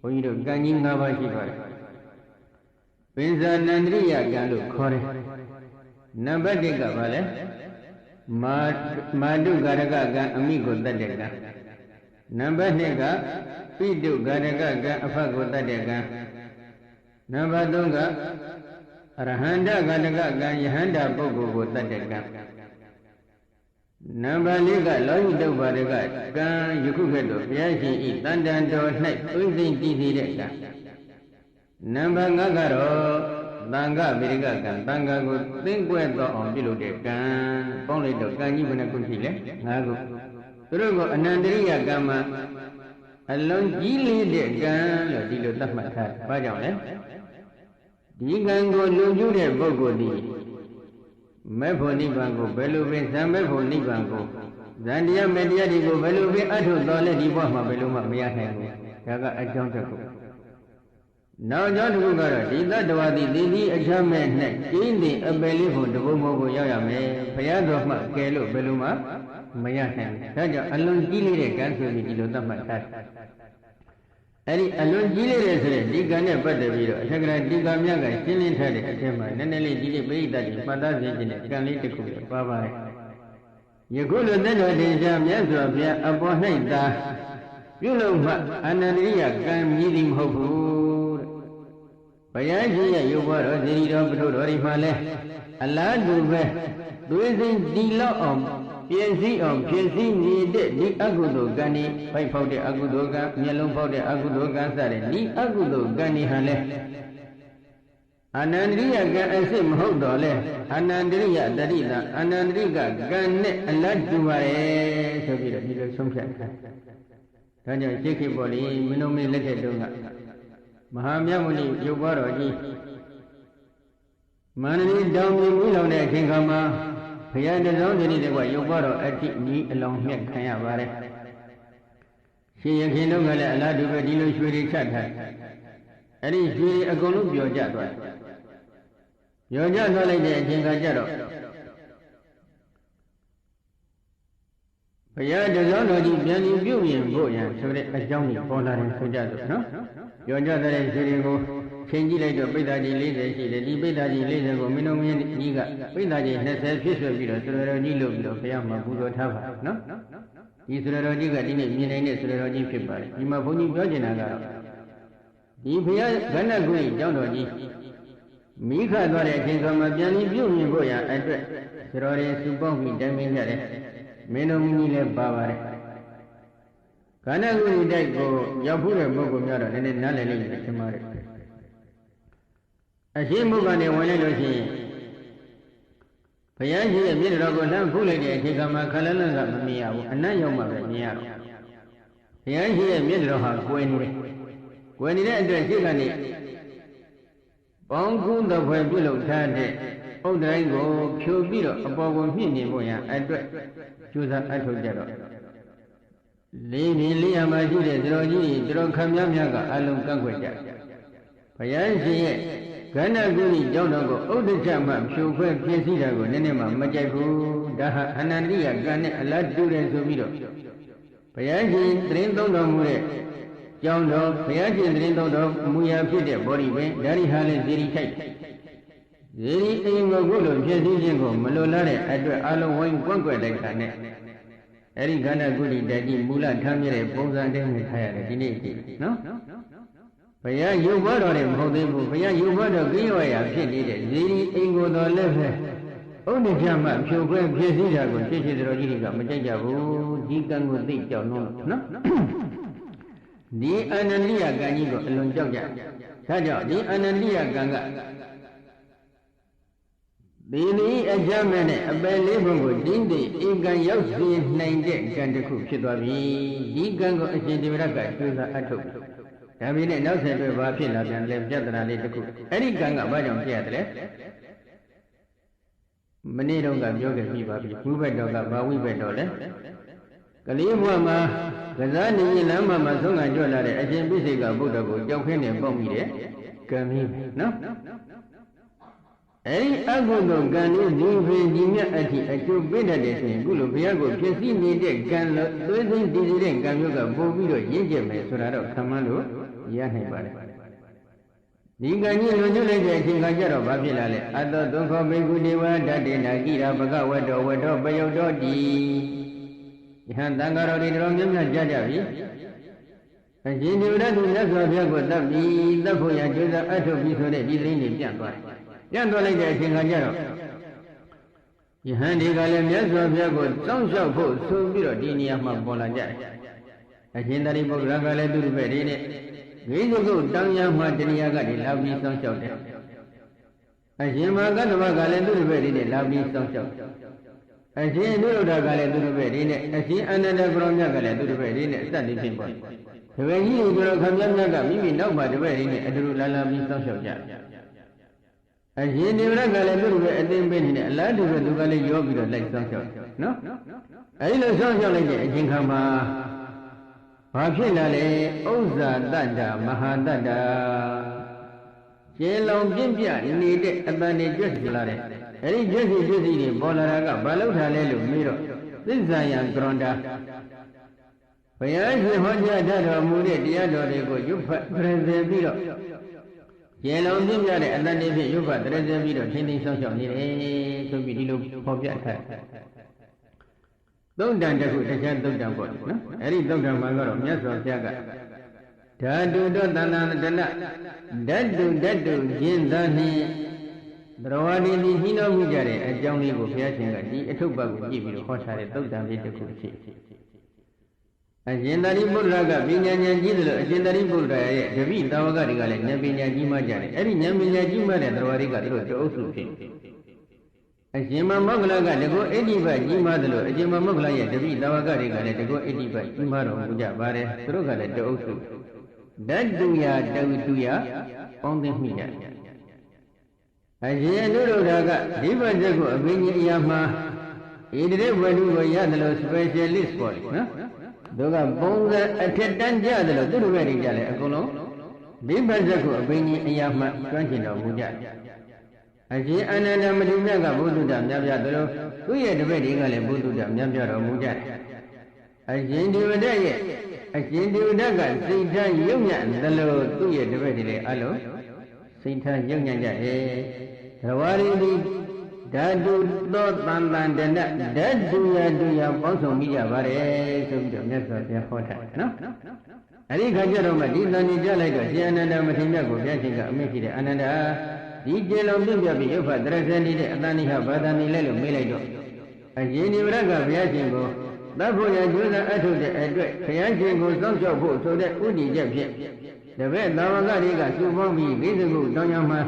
ဘုန်းကြီးတို့ကံကြီး၅ပါးရှိပါတယ်ပင်ဇာနန္ဒရိယကံလို့ခေါ်တယ်နံပါတ်1ကဘာလဲမာမာတုကာရကကံအမိကိုတတ်တဲ့ကံနံပါတ်2ကပိတုကာရကကံအဖတ်ကိုတတ်တဲ့ကံနံပါတ်3ကရဟန္တကာရကကံယဟန္တာပုဂ္ဂိုလ်ကိုတတ်တဲ့ကံ နံပါတ်၄ကလောဟိတုပ္ပါဒကကံယခုကဲ့သို့ဘုရားရှင်ဤတန်တန်တော်၌သိသိကြည်စီတဲ့ကံနံပါတ်5ကတော့တန်ခဗေဒကကံတန်ခကိုသိမ့်ကွဲသောအောင်ပြုလုပ်တဲ့ကံပေါင်းလိုက်တော့ကံကြီးဘယ်နှခုရှိလဲ5ခုသူတို့ကိုအနန္တရိယကံမှာအလုံးကြီးလေးတဲ့ကံလို့ဒီလိုသတ်မှတ်ထားတယ်။ဘာကြောင့်လဲဒီကံကိုလုံကျူးတဲ့ပုဂ္ဂိုလ်ဒီ မေဖို့နိဗ္ဗာန်ကိုဘယ်လိုပဲဇံမေဖို့နိဗ္ဗာန်ကိုဇန်တရားမေတရားတွေကိုဘယ်လိုပဲအထုတော်လဲဒီဘဝမှာဘယ်လိုမှမရနိုင်ဘူးဒါကအကြောင်းတစ်ခုနောက်ကြောင်းတစ်ခုကတော့ဒီတတ္တဝါတိဒီဒီအချမ်းမဲ့၌ကျင်းတင်အပယ်လေးဖို့တဘုံဘုံကိုရောက်ရမယ်ဘုရားတော်မှကယ်လို့ဘယ်လိုမှမရနိုင်ဘူးဒါကြောင့်အလွန်ကြီးလေးတဲ့ကံဆိုပြီးဒီလိုသတ်မှတ်ထားတယ် အဲ့ဒီအလွန်ကြီးလေးတဲ့ဆိုတဲ့ဒီကံနဲ့ပတ်သက်ပြီးတော့အထက်ကရာဒီကံမြတ်ကရှင်းလင်းထားတဲ့အထက်မှာနည်းနည်းလေးကြီးလေးပြိဋ္ဌာတိမှတ်သားစေခြင်းနဲ့ကံလေးတစ်ခုလည်းပါပါတယ်ယခုလိုသက်တော်တင်ရှားမြတ်စွာဘုရားအပေါ်၌သာပြုလုပ်မှအနန္တရိယကံမြည်သည်မဟုတ်ဘူးတဲ့ဘုရားရှင်ရဲ့ရုပ်ဘွားတော်ဇီရီတော်ပထုတော်ဒီမှာလဲအလားတူပဲသွေးစိမ့်တီလောက်အောင် ပြည့်စည်အောင်ဖြည့်စည်နေတဲ့ဒီအကုသိုလ်ကံဒီဖိုက်ဖောက်တဲ့အကုသိုလ်ကံမျက်လုံးဖောက်တဲ့အကုသိုလ်ကံစတဲ့ဒီအကုသိုလ်ကံဒီဟာလဲအနန္တရိယကံအစစ်မဟုတ်တော့လဲအနန္တရိယတတိတာအနန္တရိကကံနဲ့အလတ်တူပါရဲ့ဆိုပြီးတော့ဒီလိုဆုံးဖြတ်ထားဒါကြောင့်ရှေခိပေါ်လီမင်းတို့မင်းလက်ထက်တုန်းကမဟာမြတ်မုနိရုပ်ပွားတော်ကြီးမန္တလေးတောင်မြင်မှုလောင်တဲ့အချိန်ခါမှာ ဘုရားတစောင်းတည်းတည်းကရုပ်ပွားတော်အဋ္ဌိနီးအလောင်းမြက်ခံရပါတယ်ရှင်ရခင်တို့ကလည်းအလားတူပဲဒီလိုရွှေတွေချက်ထားအဲ့ဒီရွှေတွေအကုန်လုံးပျော်ကျသွားတယ်ပျော်ကျသွားလိုက်တဲ့အချိန်ခါကျတော့ ရားတစောင်းတော်ကြီးပြန်ပြီးပြုပြင်ဖို့ရန်ဆိုတဲ့အကြောင်းကြီးပေါ်လာတယ်ဆိုကြလို့နော်ပျော်ကျတဲ့ရွှေတွေကိုချိန်ကြည့်လိုက်တော့ပိဋကကြီး40ရှိတယ်ဒီပိဋကကြီး40ကိုမင်းတို့မင်းကြီးကပိဋကကြီး20ဖြစ်ဆွဲပြီးတော့ဆိုရတော်ကြီးလို့ပြီးတော့ဘုရားမှာပူဇော်ထားပါနော်ဒီဆိုရတော်ကြီးကဒီနေ့မြင်နိုင်တဲ့ဆိုရတော်ကြီးဖြစ်ပါတယ်ဒီမှာဘုန်းကြီးပြောချင်တာကတော့ဒီဘုရားကဏ္ဍကုရိကျောင်းတော်ကြီးမိခသွားတဲ့အချိန်ကမှပြန်ပြီးပြုမြင်ဖို့ရအတွက်ဆိုတော်တွေစုပေါင်းပြီးတိုင်ပင်ကြတယ် မင်းတို့မင်းကြီးလည်းပါပါတယ်ကဏ္ဍကုရိတိုက်ကိုရောက်ဖို့တဲ့ပုဂ္ဂိုလ်များတော့နည်းနည်းနားလည်လိမ့်မယ်ထင်ပါတယ်အရှိမှုကနေဝင်လိုက်လို့ရှိရင်ဘုရားရှိရဲ့မြေတော်ကိုလှမ်းဖူးလိုက်တဲ့အချိန်ကမှခလလန့်ကမမြင်ရဘူးအနတ်ရောက်မှပဲမြင်ရတော့ဘုရားရှိရဲ့မြေတော်ဟာကွယ်နေတယ်ကွယ်နေတဲ့အတွက်ရှိကနေပေါင်းကူးတဲ့ဖွယ်ပြုလုပ်ထားတဲ့ဥဒ္ဒတိုင်းကိုဖြိုပြီးတော့အပေါ်ကိုမြင့်နေဖို့ရအတွက် ကျူးစာအထုတ်ကြတော့လေးဒီလေးရမှာရှိတဲ့သတော်ကြီးသတော်ခံများများကအလုံးကန့်ကွက်ကြဘုရားရှင်ရဲ့ကန္နကုဏီကျောင်းတော်ကိုဥဒ္ဒချမှဖြိုခွဲပြည့်စည်တာကိုနည်းနည်းမှမကြိုက်ဘူးဒါဟာအနန္တိယကံနဲ့အလားတူတယ်ဆိုပြီးတော့ဘုရားရှင်တရင်သုံးတော်မူတဲ့ကျောင်းတော်ဘုရားရှင်တရင်သုံးတော်မူရာဖြစ်တဲ့ဘောဓိပင်ဒါရီဟာလည်းဇီရီထိုက် ဇီရီအိမ်ကိုခုလိုပြည့်စည်ခြင်းကိုမလိုလားတဲ့အတွက်အလုံးဝိုင်းကွန့်ကွက်လိုက်တာနဲ့အဲ့ဒီကန္နကုဏီတတိမူလထမ်းမြတဲ့ပုံစံတည်းနဲ့ထားရတယ်ဒီနေ့အထိနော်ဘုရားရုပ်ဘွားတော်တွေမဟုတ်သေးဘူးဘုရားရုပ်ဘွားတော်ကိရောရာဖြစ်နေတဲ့ဇီရီအိမ်ကိုယ်တော်လည်းပဲဥဒိပြမဖြိုခွဲဖြစ်စည်းတာကိုရှင်းရှင်းတော်ကြီးတွေကမကြိုက်ကြဘူးဒီကံကိုသိကြောက်လို့နော်ဒီအနန္တိယကံကြီးကိုအလွန်ကြောက်ကြဒါကြောင့်ဒီအနန္တိယကံက ဒီနည်းအကြမ်းမဲ့နဲ့အပယ်လေးဘုံကိုတင်းတင်းအင်ကံရောက်စေနိုင်တဲ့ကံတစ်ခုဖြစ်သွားပြီဒီကံကိုအရှင်ဒီဝရကကျွေးစားအထုတ်ဒါပေမဲ့နောက်ဆက်တွဲဘာဖြစ်လာပြန်လဲပြဿနာလေးတစ်ခုအဲ့ဒီကံကဘာကြောင့်ဖြစ်ရတယ်လဲမနေ့တုန်းကပြောခဲ့ပြီးပါပြီဝိဘက်တော်ကဘာဝိဘက်တော်လဲကလေးဘဝမှာကစားနေရင်လမ်းမှာမဆုံးကကြွလာတဲ့အရှင်ပိစိကဗုဒ္ဓကိုကြောက်ခင်းနဲ့ပေါက်မိတယ်ကံမီးနော် အဲဒီအကုသိုလ်ကံလေးဒီဖေဒီမြတ်အထိအကျိုးပေးတတ်တယ်ဆိုရင်အခုလိုဘုရားကိုဖြစ်စီနေတဲ့ကံလို့သွေးသိမ်းတည်တဲ့ကံမျိုးကပို့ပြီးတော့ရင့်ကျက်မယ်ဆိုတာတော့ခံမှန်းလို့ရနိုင်ပါတယ်ဒီကံကြီးလွန်ကျွလိုက်တဲ့အချိန်ခါကျတော့ဘာဖြစ်လာလဲအတောသုံးခောဘိက္ခုဒေဝဓာတေနာကိရာဘဂဝတ္တောဝတ္တောပယုတ်တော်တိယဟန်တန်ဃာတော်တွေတော်များများကြားကြပြီအရှင်ဒီဝရတုမြတ်စွာဘုရားကိုတတ်ပြီးတတ်ဖို့ရကြိုးစားအထုတ်ပြီးဆိုတဲ့ဒီသိင်းတွေပြန့်သွားတယ် ပြန့်သွားလိုက်တဲ့အချိန်ခါကျတော့ယဟန်ဒီကလည်းမြတ်စွာဘုရားကိုစောင့်ရှောက်ဖို့ဆိုပြီးတော့ဒီနေရာမှာပေါ်လာကြတယ်အရှင်သာရိပုတ္တရာကလည်းသူ့ဘက်တွေနဲ့ဝိသုကုတောင်ရမှာတရားကတည်းလာပြီးစောင့်ရှောက်တယ်အရှင်မာကတ္တမကလည်းသူ့ဘက်တွေနဲ့လာပြီးစောင့်ရှောက်တယ်အရှင်နုရဒကလည်းသူတို့ပဲဒီနဲ့အရှင်အနန္တကရောမြတ်ကလည်းသူတို့ပဲဒီနဲ့အသက်တည်းဖြစ်ပေါ်တယ်။တပည့်ကြီးတို့ခမည်းမြတ်ကမိမိနောက်မှာတပည့်ဒီနဲ့အတူတူလာလာပြီးစောင့်ရှောက်ကြတယ်။ အရှင်နေရကလည်းသူတို့ပဲအသိပေးနေတယ်အလားတူပဲသူကလည်းရောပြီးတော့လိုက်စောင့်ရှောက်နော်။အဲဒီလိုစောင့်ရှောက်လိုက်တဲ့အချိန်ခါမှာဘာဖြစ်လာလဲဥစ္စာတတ္တမဟာတတ္တကျေလုံးပြင့်ပြနေတဲ့အတန်တွေကျွတ်လာတယ်အဲ့ဒီကျွတ်စီကျွတ်စီတွေပေါ်လာတာကဘာလို့ထားလဲလို့မေးတော့သစ္စာယံကရွန်တာဘုရားရှင်ဟောကြားတတ်တော်မူတဲ့တရားတော်တွေကိုရွတ်ဖတ်ပြည့်စုံပြီးတော့ ကျေလုံးပြင့်ပြတဲ့အတန်တွေဖြင့်ရွတ်ဖတ်ပြည့်စုံပြီးတော့ထင်းထင်းဆောက်ရှောက်နေတယ်ဆိုပြီးဒီလိုဖော်ပြထားသုံးတန်တစ်ခုတခြားသုံးတန်ပေါ့နော်အဲ့ဒီသုံးတန်မှာကတော့မြတ်စွာဘုရားကဓာတုတော့တဏ္ဍာတဏဓာတုဓာတုကျင်းသာနှင့်ဘရဝတိတိဟိနောမှုကြတဲ့အကြောင်းလေးကိုဘုရားရှင်ကဒီအထုပ်ပတ်ကိုကြည့်ပြီးတော့ဟောထားတဲ့သုတ်တံလေးတစ်ခုဖြစ် အရှင်သာရိပုတ္တရာကပညာဉာဏ်ကြီးတယ်လို့အရှင်သာရိပုတ္တရာရဲ့တပိတာဝကတွေကလည်းဉာဏ်ပညာကြီးမှကြတယ်အဲ့ဒီဉာဏ်ပညာကြီးမှတဲ့သရဝရိကတို့တအုပ်စုဖြစ်အရှင်မမောဂလကတကောအဋ္ဌိပတ်ကြီးမှတယ်လို့အရှင်မမောဂလရဲ့တပိတာဝကတွေကလည်းတကောအဋ္ဌိပတ်ကြီးမှတော်မူကြပါတယ်သူတို့ကလည်းတအုပ်စုဓတ္တုယတုတုယပေါင်းသိမိကြအရှင်အနုရုဒ္ဓကဒီဘချက်ကိုအဘိညာအရာမှာဣတိဝတ္ထုကိုရတယ်လို့ specialist ပေါ့လေနော် သူကပုံစံအထက်တန်းကြတယ်လို့သူတို့ပဲနေကြတယ်အကုန်လုံးဒီဘချက်ကိုအဘိညာအရာမှာကျွမ်းကျင်တော်မူကြအရှင်အနန္ဒမတိမြတ်ကဘုဒ္ဓတမြတ်ပြတယ်လို့သူ့ရဲ့တပည့်တွေကလည်းဘုဒ္ဓတမြတ်ပြတော်မူကြတယ်အရှင်ဒီဝတ္တရဲ့အရှင်ဒီဝဒကစိတ်ထားယုံညံ့သလိုသူ့ရဲ့တပည့်တွေလည်းအလုံးစိတ်ထားယုံညံ့ကြတယ်။သဝရီတိ ဓာတုသောတန်တန်တဏဓာတုယတုယပေါင်းစုံမိကြပါတယ်ဆိုပြီးတော့မြတ်စွာဘုရားဟောထားနော်။အဲဒီခါကျတော့မှဒီသံဉာဏ်ကြလိုက်တော့ရှင်အနန္ဒမထေရမြတ်ကိုဘုရားရှင်ကအမိရှိတဲ့အနန္ဒာဒီကျေလုံးပြပြပြီးရုပ်ဖတ်တရဇန်နေတဲ့အတန်နိဟဘာသာနေလဲလို့မေးလိုက်တော့အရင်ဒီဝရကဘုရားရှင်ကိုသတ်ဖို့ရကျိုးစားအထုတ်တဲ့အတွက်ခရမ်းရှင်ကိုစောင့်ရှောက်ဖို့ဆိုတဲ့ဥဒိချက်ဖြင့်တပည့်သာဝကတွေကစုပေါင်းပြီးလေးစကုတောင်းရမှာ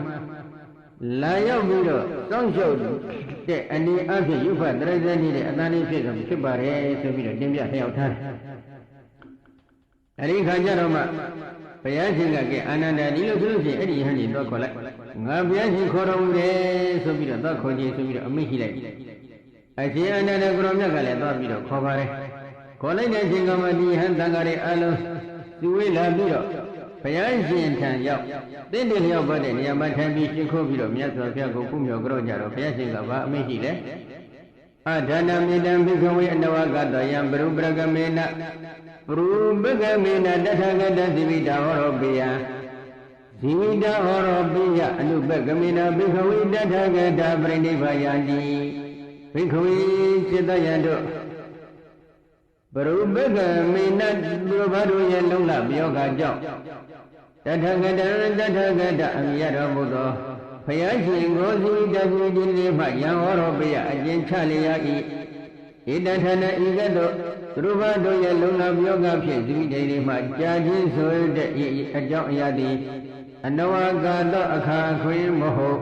လာရောက်ပြီးတော့စောင့်ရှောက်တဲ့အနေအချင်းရုပ်ဖတ်တရဇနေတဲ့အတန်လေးဖြစ်ဖြစ်ပါတယ်ဆိုပြီးတော့တင်ပြလျှောက်ထားတယ်။အဲဒီခါကျတော့မှဘုရားရှင်ကကဲအာနန္ဒာဒီလိုဆိုလို့ရှိရင်အဲ့ဒီယဟန်ကြီးတော့ခေါ်လိုက်ငါဘုရားရှင်ခေါ်တော်မူတယ်ဆိုပြီးတော့တော့ခေါ်ခြင်းဆိုပြီးတော့အမိရှိလိုက်အရှင်အနန္ဒကရောမြတ်ကလည်းသွားပြီးတော့ခေါ်ပါတယ်ခေါ်လိုက်တဲ့အချိန်ကမှဒီဟန်တန်ဃာတွေအလုံး သူဝေးလာပြီးတော့ဘုရားရှင်ထံရောက်တင့်တယ်လျောက်ပတ်တဲ့နေရာမှာထိုင်ပြီးရှင်းခိုးပြီးတော့မြတ်စွာဘုရားကိုကုမြော်ကြောကြတော့ဘုရားရှင်ကဘာအမိရှိလဲအဒါနမေတံဘိကဝေအနဝကတယံပရုပရကမေနပရုပကမေနတထဂတသီဝိတာဟောရောပိယဇီဝိတာဟောရောပိယအနုပကမေနဘိကဝေတထဂတပရိနိဗ္ဗာယံတိဘိက္ခဝေစေတယံတို့ ဘရုပကမေနသူဘာတို့ရဲ့လုံလပြောကကြောင့်တထကတတထကတအမိရတော်မူသောဖယားရှင်ကိုစီတကူဒီလေးမှယံဟောတော်ပြအကျဉ်ချလျာဤဣတထနဤကသို့သူဘာတို့ရဲ့လုံလပြောကဖြင့်ဇိတိတွေမှကြာခြင်းဆိုတဲ့အကြောင်းအရာသည်အနဝကာသောအခါခွေမဟုတ်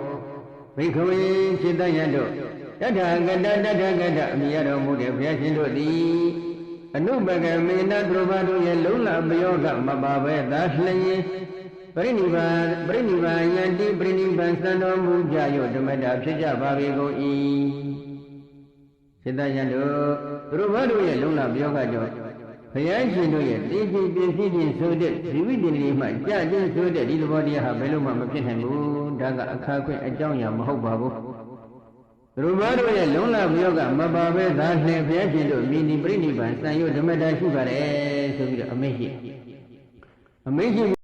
ဘိက္ခဝေစေတယံတို့တထာဂတတထာဂတအမိရတော်မူတဲ့ဘုရားရှင်တို့သည် အနုပကမေနသူဘာတို့ရဲ့လုံလပယောကမပါပဲသာလျင်ပရိနိဗ္ဗာန်ပရိနိဗ္ဗာန်ယန္တိပရိနိဗ္ဗာန်သံတော်မူကြရောဓမ္မတာဖြစ်ကြပါပေကုန်၏စေတယံတို့သူဘာတို့ရဲ့လုံလပယောကကြောင့်ဘုရားရှင်တို့ရဲ့သိသိပြည့်စည်ခြင်းဆိုတဲ့ဇီဝိတ္တလေးမှကြခြင်းဆိုတဲ့ဒီသဘောတရားဟာဘယ်လို့မှမဖြစ်နိုင်ဘူးဒါကအခါခွင့်အကြောင်းအရာမဟုတ်ပါဘူးသူ တို့ဘာတို့ရဲ့လုံလဘယောကမပါပဲသာနှင့်ဘုရားရှင်တို့မိနိပြိနိဗ္ဗာန်စံရွဓမ္မတာရှိပါတယ်ဆိုပြီးတော့အမိန့်ရှိအမိန့်ရှိ